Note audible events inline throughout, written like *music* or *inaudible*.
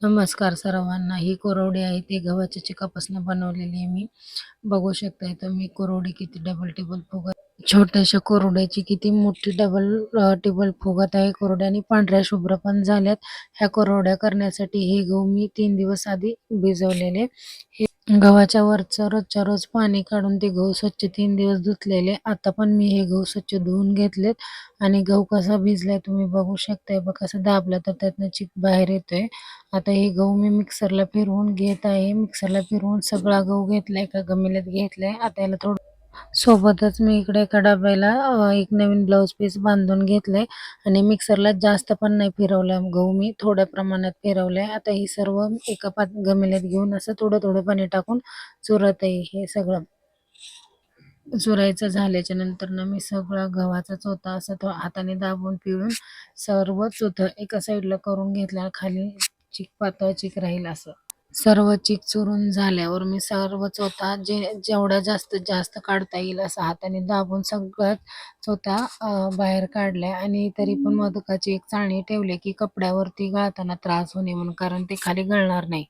नमस्कार सर्वांना. ही कोरवडी आहे. ते गव्हाच्या चिकापासून बनवलेली आहे मी. बघू शकता तुम्ही कोरवडी किती डबल टेबल फुगत. छोट्याशा कोरड्याची किती मोठी डबल टेबल फुगत आहे. कोरड्या आणि पांढऱ्या शुभ्र पण झाल्यात. ह्या कोरवड्या करण्यासाठी हे गहू मी तीन दिवस आधी भिजवलेले. हे गव्हाच्या वरचं रोजच्या रोज पाणी काढून ते गहू स्वच्छ तीन दिवस धुतलेले. आता पण मी हे गहू स्वच्छ धुवून घेतलेत. आणि गहू कसा भिजलाय तुम्ही बघू शकताय. बघ कसं दाबलं तर त्यातनं चिक बाहेर येतोय. आता हे गहू मी मिक्सरला फिरवून घेत आहे. मिक्सरला फिरवून सगळा गहू घेतलाय एका गमिल्यात घेतलाय. आता याला थोडं सोबतच मी इकडे एका डब्याला एक नवीन ब्लाऊज पीस बांधून घेतलंय आणि मिक्सरला जास्त पण नाही फिरवलं गहू मी थोड्या प्रमाणात फिरवलंय. आता ही सर्व एका पात गमिल्यात घेऊन असं थोडं थोडं पाणी टाकून चुरत आहे हे सगळं. चुरायचं झाल्याच्यानंतर ना मी सगळा गव्हाचा चोथा असं तो हाताने दाबून पिळून सर्व चोथं एका साईडला करून घेतला खाली चिक पातळ चिक राहील असं. सर्व चिक चुरून झाल्यावर मी सर्व चोथा जे जेवढा जास्तीत जास्त काढता येईल असं हाताने दाबून सगळ्यात चोथा बाहेर काढलाय. आणि तरी पण मोदकाची एक चाळणी ठेवली की कपड्यावरती गाळताना त्रास होणे म्हणून कारण ते खाली गळणार नाही.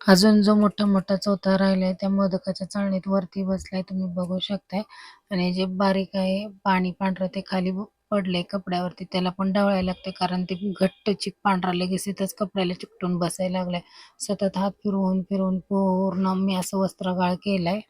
अजून जो मोठा मोठा चौथा राहिलाय त्या मोदकाच्या चाळणीत वरती बसलाय तुम्ही बघू शकताय. आणि जे बारीक आहे पाणी पांढरं ते खाली पडले कपड्यावरती त्याला पण डावळायला लागते कारण ते घट्ट चिक पांढरा लगेच कपड्याला चिकटून बसायला लागलाय. सतत हात फिरवून फिरवून पूर्ण मी असं वस्त्रगाळ केलाय.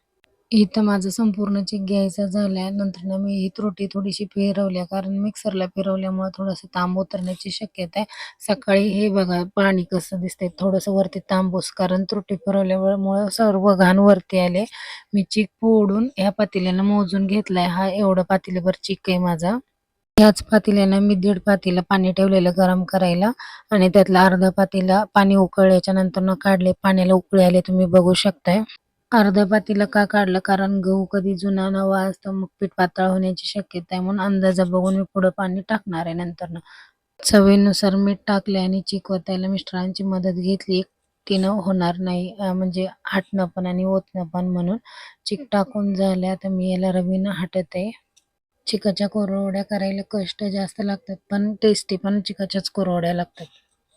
इथं माझं संपूर्ण चिक घ्यायचा झालाय. नंतर ना मी ही त्रुटी थोडीशी फिरवल्या कारण मिक्सरला फिरवल्यामुळे थोडंसं तांब उतरण्याची शक्यता आहे. सकाळी हे बघा पाणी कसं दिसतंय थोडंसं वरती तांबूस कारण त्रुटी फिरवल्यामुळे सर्व घाण वरती आले. मी चिक फोडून ह्या पातेल्यानं मोजून घेतलाय. हा एवढा पातेल्यावर चिक आहे माझा. याच पातेल्यानं मी दीड पातेलं पाणी ठेवलेलं गरम करायला आणि त्यातला अर्धा पातेला पाणी उकळल्याच्या नंतर न काढले पाण्याला उकळी आले. तुम्ही बघू शकताय. अर्धा पातेलं का काढलं? कारण गहू कधी जुना नवा असतो. मग पीठ पातळ होण्याची शक्यता आहे म्हणून अंदाजा बघून मी पुढं पाणी टाकणार आहे नंतर चवीनुसार मीठ टाकले आणि चिकवतायला मिस्टरांची मदत घेतली. तिनं होणार नाही म्हणजे हाटणं पण आणि ओतणं पण म्हणून. चिक टाकून झाल्या आता मी याला रवीनं हटत आहे चिकाच्या कोरवड्या करायला कष्ट जास्त लागतात पण टेस्टी पण चिकाच्याच कोरवड्या लागतात.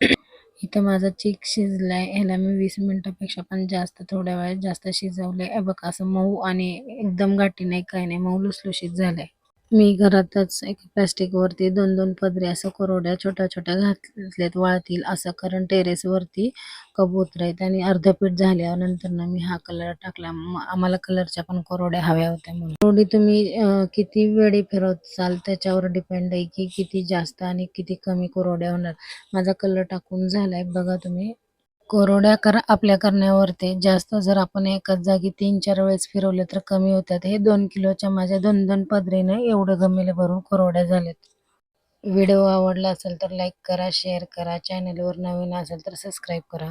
*clears throat* इथं माझा चिक शिजलाय ह्याला मी वीस मिनिटापेक्षा पण जास्त थोड्या वेळात जास्त शिजवलंय. बघ असं मऊ आणि एकदम गाठी नाही काही नाही मऊ लुसलुशीत झालंय. मी घरातच एक प्लॅस्टिकवरती दोन दोन पदरी असं कोरड्या छोट्या छोट्या घातल्यात वाळतील असं कारण टेरेसवरती कबूतर आहेत आणि अर्ध पीठ झाल्यावर नंतर ना मी हा कलर टाकला. आम्हाला कलरच्या पण कोरड्या हव्या होत्या म्हणून. कोरोडी तुम्ही किती वेळी फिरवचाल त्याच्यावर डिपेंड आहे की किती जास्त आणि किती कमी कोरड्या होणार. माझा कलर टाकून झालाय. बघा तुम्ही. कोरड्या कर आपल्या करण्यावरती. जास्त जर आपण एकाच जागी तीन चार वेळेस फिरवले तर कमी होतात. हे दोन किलोच्या माझ्या दोन दोन पदरीने एवढं गमेले भरून कोरड्या झाल्यात. व्हिडिओ आवडला असेल तर लाईक करा शेअर करा. चॅनलवर नवीन असेल तर सबस्क्राईब करा.